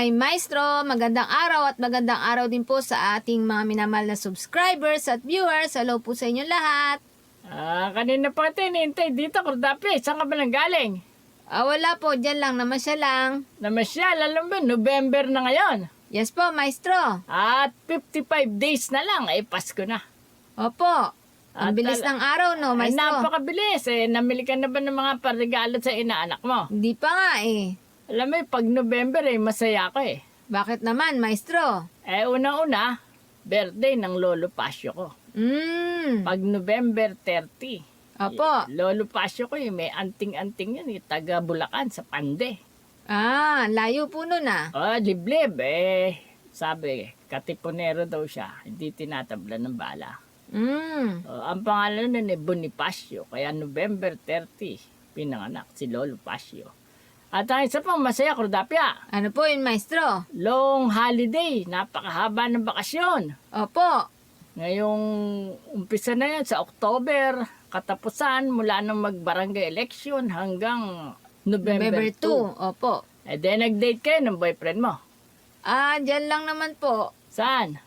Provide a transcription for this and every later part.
Ay maestro, magandang araw at magandang araw din po sa ating mga minamahal na subscribers at viewers. Hello po sa inyo lahat. Ah, kanina pa kita hinihintay dito, Kurdapi. Saan ka ba nang galing? Ah, wala po, dyan lang, namasya lang. Namasyal, alam mo, November na ngayon. Yes po, maestro. At 55 days na lang, ay Pasko na. Opo. Ang At bilis ng araw, no, Ay, maestro? napakabilis. Eh, namili ka na ba ng mga parigalo sa inaanak mo? Hindi pa nga eh. Alam mo, eh, pag November, eh, masaya ako eh. Bakit naman, maestro? Eh, unang-una, birthday ng Lolo Pasyo ko. Hmm. Pag November 30. Opo. Lolo Pasyo ko, eh, may anting-anting yan, eh, taga Bulacan sa Pande. Ah, layo po nun ah. Oh, liblib eh. Sabi, katipunero daw siya. Hindi tinatabla ng bala. Hmm. Oh, ang pangalan nun eh, Bonifacio. Kaya November 30, pinanganak si Lolo Pasio. At ang isa pang masaya, Kordapia. Ano po yun, maestro? Long holiday, napakahaba ng bakasyon. Opo. Ngayong umpisa na yan sa October, katapusan mula nang mag-barangay election hanggang November, November 2. 2. Opo. Eh, then nag-date kayo ng boyfriend mo. Ah, dyan lang naman po. Saan?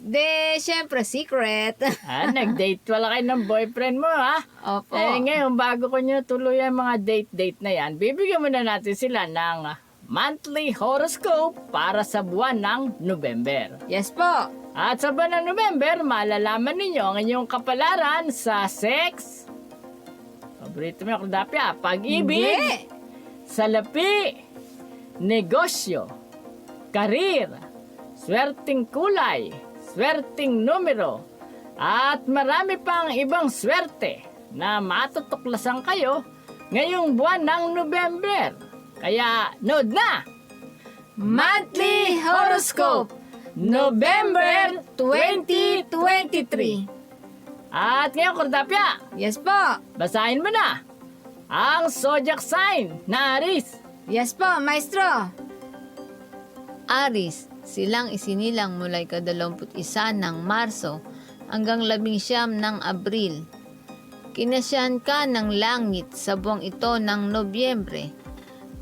De, syempre, secret. Ah, nag-date wala kayo ng boyfriend mo, ha? Opo. Eh, ngayon, bago ko nyo tuloy ang mga date-date na yan, bibigyan muna natin sila ng monthly horoscope para sa buwan ng November. Yes po. At sa buwan ng November, malalaman ninyo ang inyong kapalaran sa sex, paborito mo yung kudapya, pag-ibig, Hindi. salapi, negosyo, karir, swerting kulay, swerting numero, at marami pang ibang swerte na matutuklasan kayo ngayong buwan ng November. Kaya, nood na! Monthly Horoscope November 2023. At ngayon, Kordapya, Yes po. basahin mo na ang zodiac sign na Aris. Yes po, maestro. Aris, silang isinilang mula ikadalawamput-isa ng Marso hanggang labing siyam ng Abril. Kinasyan ka ng langit sa buwang ito ng Nobyembre.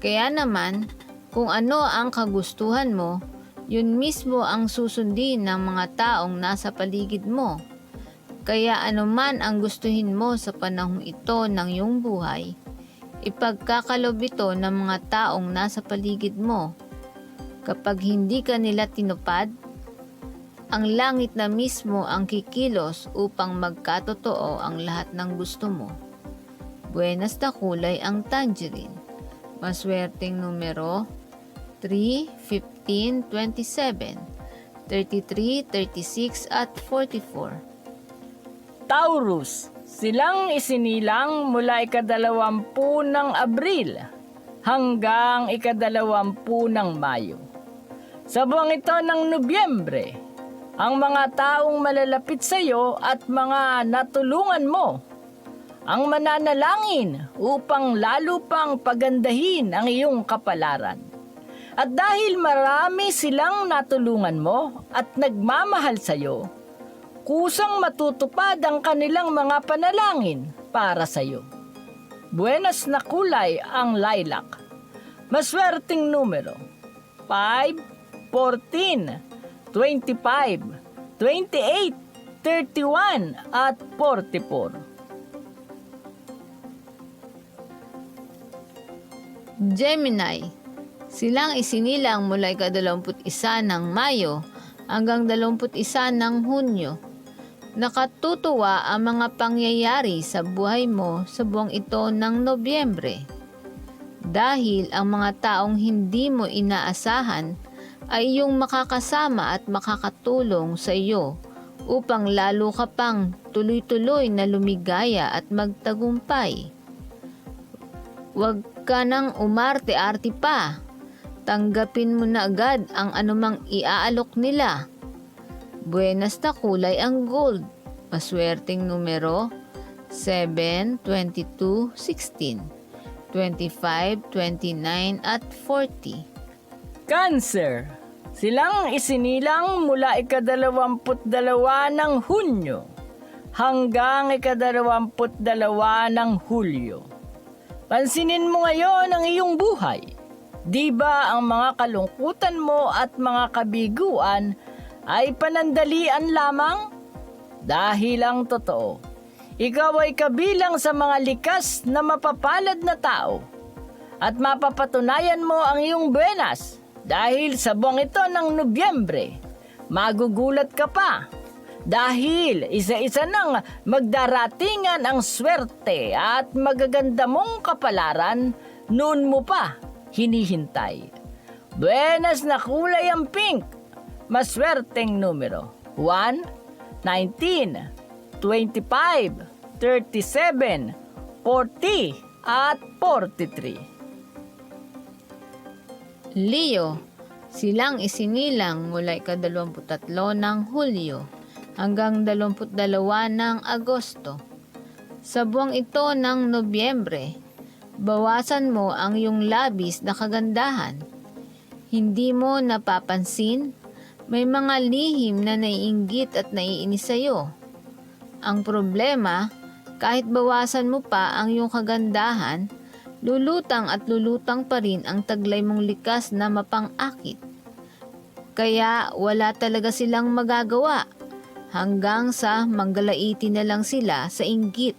Kaya naman, kung ano ang kagustuhan mo, yun mismo ang susundin ng mga taong nasa paligid mo. Kaya anuman ang gustuhin mo sa panahong ito ng iyong buhay, ipagkakalob ito ng mga taong nasa paligid mo. Kapag hindi ka nila tinupad, ang langit na mismo ang kikilos upang magkatotoo ang lahat ng gusto mo. Buenas na kulay ang tangerine. Maswerteng numero 3, 15, 27, 33, 36 at 44. Taurus, silang isinilang mula ikadalawampu ng Abril hanggang ikadalawampu ng Mayo. Sa buwang ito ng Nobyembre, ang mga taong malalapit sa iyo at mga natulungan mo ang mananalangin upang lalo pang pagandahin ang iyong kapalaran. At dahil marami silang natulungan mo at nagmamahal sa iyo, kusang matutupad ang kanilang mga panalangin para sa iyo. Buenas na kulay ang lilac. Maswerteng numero 5, 14, 25, 28, 31 at 44. Gemini, silang isinilang mula ikadalawamput-isa ng Mayo hanggang dalawamput-isa ng Hunyo. Nakatutuwa ang mga pangyayari sa buhay mo sa buwang ito ng Nobyembre. Dahil ang mga taong hindi mo inaasahan ay iyong makakasama at makakatulong sa iyo upang lalo ka pang tuloy-tuloy na lumigaya at magtagumpay. Huwag ka nang umarte-arte pa. Tanggapin mo na agad ang anumang iaalok nila. Buenas na kulay ang gold. Maswerteng numero 7, 22, 16, 25, 29 at 40. Cancer. Silang isinilang mula ikadalawamput dalawa ng Hunyo hanggang ikadalawamput dalawa ng Hulyo. Pansinin mo ngayon ang iyong buhay. Di ba ang mga kalungkutan mo at mga kabiguan ay panandalian lamang? Dahil ang totoo, ikaw ay kabilang sa mga likas na mapapalad na tao at mapapatunayan mo ang iyong buenas dahil sa buwang ito ng Nobyembre. Magugulat ka pa dahil isa-isa nang magdaratingan ang swerte at magaganda mong kapalaran noon mo pa hinihintay. Buenas na kulay ang pink. Maswerteng numero. 1, 19, 25, 37, 40, at 43. Leo, silang isinilang mula ika-23 ng Hulyo hanggang 22 ng Agosto. Sa buwang ito ng Nobyembre, bawasan mo ang iyong labis na kagandahan. Hindi mo napapansin, may mga lihim na naiinggit at naiinis sa'yo. Ang problema, kahit bawasan mo pa ang iyong kagandahan, lulutang at lulutang pa rin ang taglay mong likas na mapangakit. Kaya wala talaga silang magagawa hanggang sa manggalaitin na lang sila sa inggit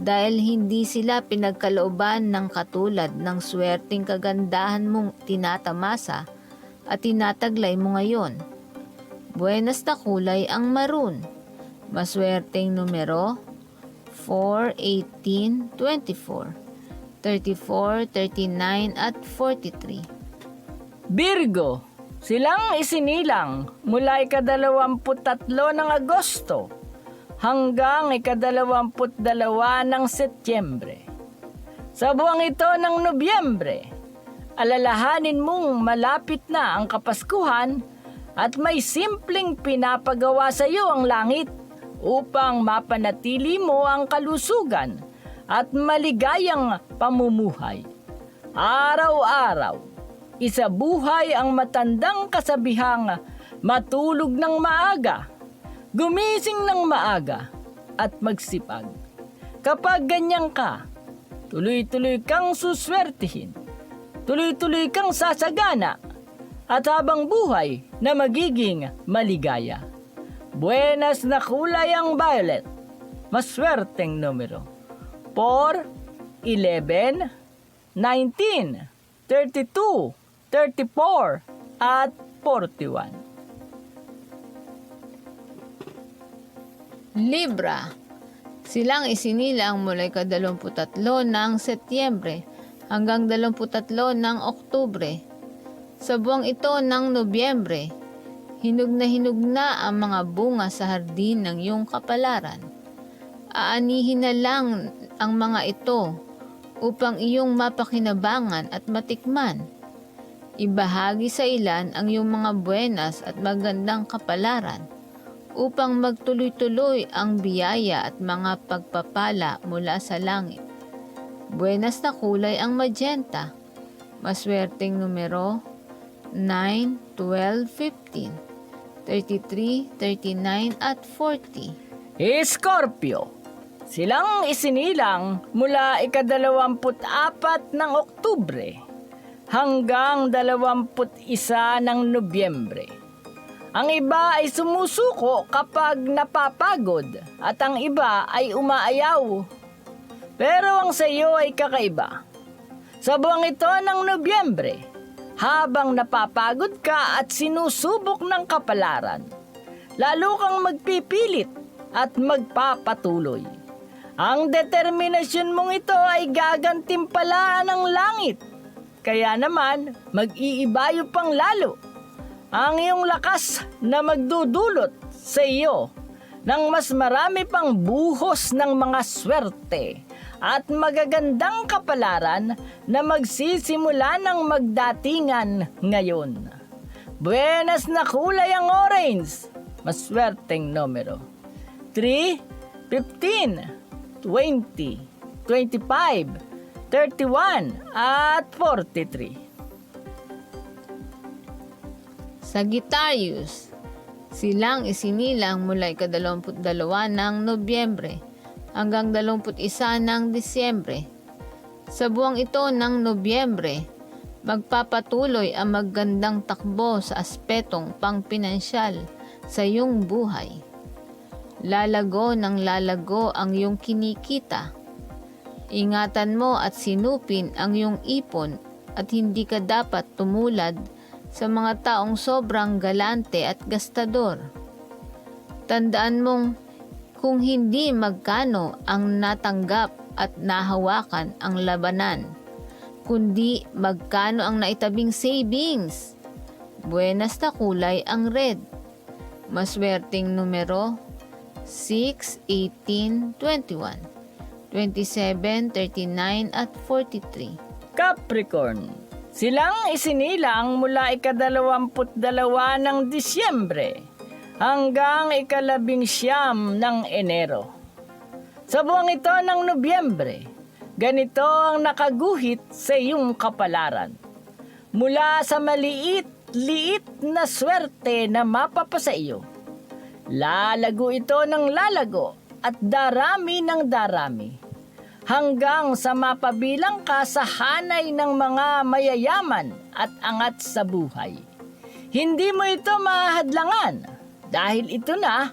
dahil hindi sila pinagkalooban ng katulad ng swerteng kagandahan mong tinatamasa at tinataglay mo ngayon. Buenas na kulay ang maroon. Maswerteng numero 4, 18, 24, 34, 39 at 43. Virgo, silang isinilang mula ikadalawamput-tatlo ng Agosto hanggang ikadalawamput dalawa ng Setyembre. Sa buwang ito ng Nobyembre, alalahanin mong malapit na ang Kapaskuhan at may simpleng pinapagawa sa iyo ang langit upang mapanatili mo ang kalusugan at maligayang pamumuhay. Araw-araw, isabuhay ang matandang kasabihang matulog ng maaga, gumising ng maaga, at magsipag. Kapag ganyan ka, tuloy-tuloy kang suswertihin, tuloy-tuloy kang sasagana, at habang buhay na magiging maligaya. Buenas na kulay ang violet, maswerteng numero. 4, 11, 19, 32, 34, at 41. Libra. Silang isinilang mula ika-23 ng Setyembre hanggang 23 ng Oktubre. Sa buwang ito ng Nobyembre, hinog na hinog na ang mga bunga sa hardin ng iyong kapalaran. Aanihin na lang ang mga ito upang iyong mapakinabangan at matikman. Ibahagi sa ilan ang iyong mga buenas at magandang kapalaran upang magtuloy-tuloy ang biyaya at mga pagpapala mula sa langit. Buenas na kulay ang magenta. Maswerteng numero 9, 12, 15, 33, 39 at 40. Scorpio. Silang isinilang mula ikadalawamput apat ng Oktubre hanggang dalawamput isa ng Nobyembre. Ang iba ay sumusuko kapag napapagod at ang iba ay umaayaw. Pero ang sa iyo ay kakaiba. Sa buwang ito ng Nobyembre, habang napapagod ka at sinusubok ng kapalaran, lalo kang magpipilit at magpapatuloy. Ang determinasyon mong ito ay gagantimpalaan ng langit. Kaya naman, mag-iibayo pang lalo ang iyong lakas na magdudulot sa iyo ng mas marami pang buhos ng mga swerte at magagandang kapalaran na magsisimula ng magdatingan ngayon. Buenas na kulay ang orange, maswerteng numero. 3, 15, 20, 25, 31, at 43. Sagittarius. Silang isinilang mula ika-22 ng Nobyembre hanggang 21 ng Disyembre. Sa buwang ito ng Nobyembre, Magpapatuloy ang magandang takbo sa aspetong pangpinansyal sa iyong buhay. Lalago ng lalago ang iyong kinikita. Ingatan mo at sinupin ang iyong ipon at hindi ka dapat tumulad sa mga taong sobrang galante at gastador. Tandaan mong kung hindi magkano ang natanggap at nahawakan ang labanan, kundi magkano ang naitabing savings. Buenas na kulay ang red. Maswerteng numero 6, 18, 21, 27, 39 at 43. Capricorn. Silang isinilang mula ikadalawamput dalawa ng Disyembre hanggang ikalabing siyam ng Enero. Sa buwang ito ng Nobyembre, ganito ang nakaguhit sa iyong kapalaran. Mula sa maliit-liit na swerte na mapapasa iyo, lalago ito ng lalago at darami ng darami hanggang sa mapabilang ka sa hanay ng mga mayayaman at angat sa buhay. Hindi mo ito mahadlangan dahil ito na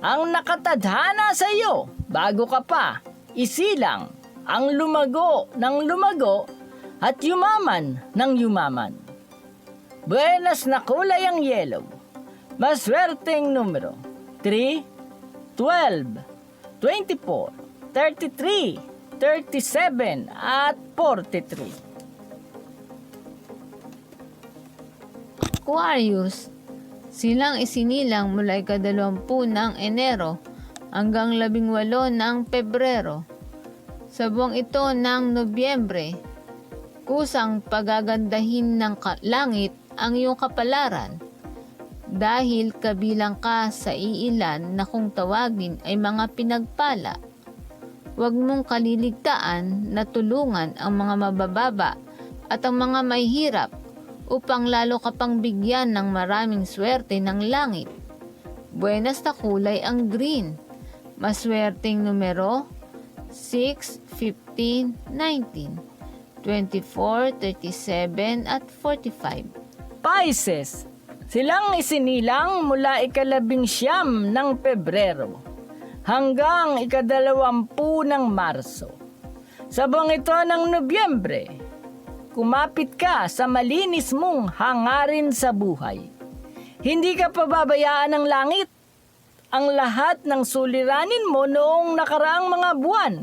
ang nakatadhana sa iyo bago ka pa isilang ang lumago ng lumago at yumaman ng yumaman. Buenas na kulay ang yellow. Maswerteng numero 3, 12, 24, 33, 37 at 43. Aquarius, silang isinilang mula ikadalawampu ng Enero hanggang labing walo ng Pebrero. Sa buwang ito ng Nobyembre, kusang pagagandahin ng langit ang iyong kapalaran dahil kabilang ka sa iilan na kung tawagin ay mga pinagpala. Huwag mong kaliligtaan na tulungan ang mga mabababa at ang mga may hirap upang lalo ka pang bigyan ng maraming swerte ng langit. Buenas na kulay ang green. Maswerteng numero 6, 15, 19, 24, 37 at 45. Pisces, silang isinilang mula ikalabing siyam ng Pebrero hanggang ikadalawampu ng Marso. Sa buwang ito ng Nobyembre, kumapit ka sa malinis mong hangarin sa buhay. Hindi ka pababayaan ng langit. Ang lahat ng suliranin mo noong nakaraang mga buwan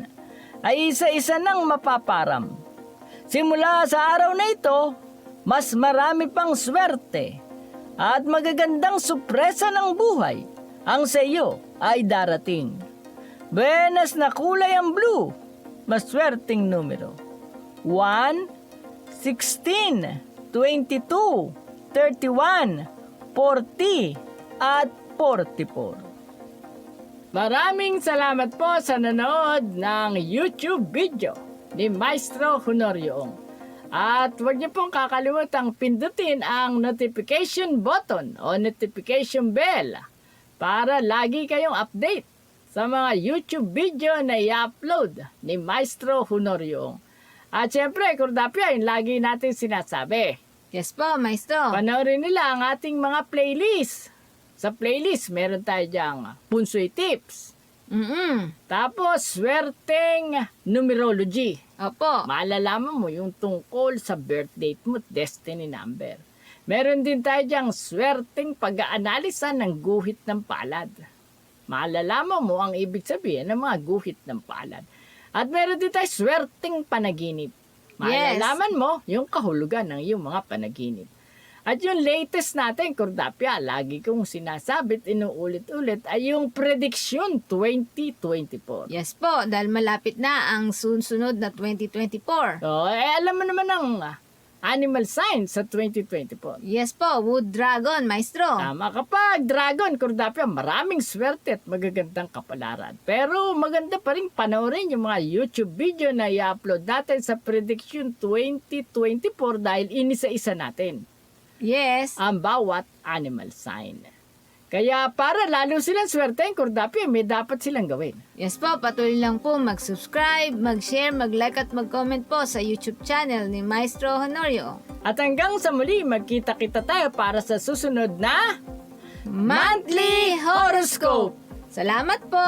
ay isa-isa nang mapaparam. Simula sa araw na ito, mas marami pang swerte at magagandang supresa ng buhay ang sa iyo ay darating. Buenas na kulay ang blue, maswerteng numero. 1, 16, 22, 31, 40, at 44. Maraming salamat po sa nanood ng YouTube video ni Maestro Honorio Ong. At huwag niyo pong kakalimutang pindutin ang notification button o notification bell para lagi kayong update sa mga YouTube video na i-upload ni Maestro Honorio. At syempre, Kurdapya, yung lagi natin sinasabi. Yes po, Maestro. Panoorin nila ang ating mga playlist. Sa playlist, meron tayo diyang punsoy tips. Mm-mm. Tapos, swerteng numerology. Opo. Malalaman mo yung tungkol sa birth date mo, destiny number. Meron din tayo diyang swerteng pag-aanalisa ng guhit ng palad. Malalaman mo ang ibig sabihin ng mga guhit ng palad. At meron din tayo swerteng panaginip. Yes. Malalaman mo yung kahulugan ng iyong mga panaginip. At yung latest natin, Kordapya, lagi kong sinasabit, inuulit-ulit, ay yung prediction 2024. Yes po, dahil malapit na ang sunod na 2024. So, eh, alam mo naman ang animal sign sa 2024. Yes po, Wood Dragon, Maestro. Tama kapag dragon, Kordapya, maraming swerte at magagandang kapalaran. Pero maganda pa rin panoorin yung mga YouTube video na i-upload natin sa prediction 2024 dahil inisa-isa natin Yes. ang bawat animal sign. Kaya para lalo silang swerte, Kordapya, may dapat silang gawin. Yes po, patuloy lang po mag-subscribe, mag-share, mag-like at mag-comment po sa YouTube channel ni Maestro Honorio. At hanggang sa muli, magkita-kita tayo para sa susunod na Monthly Horoscope! Salamat po!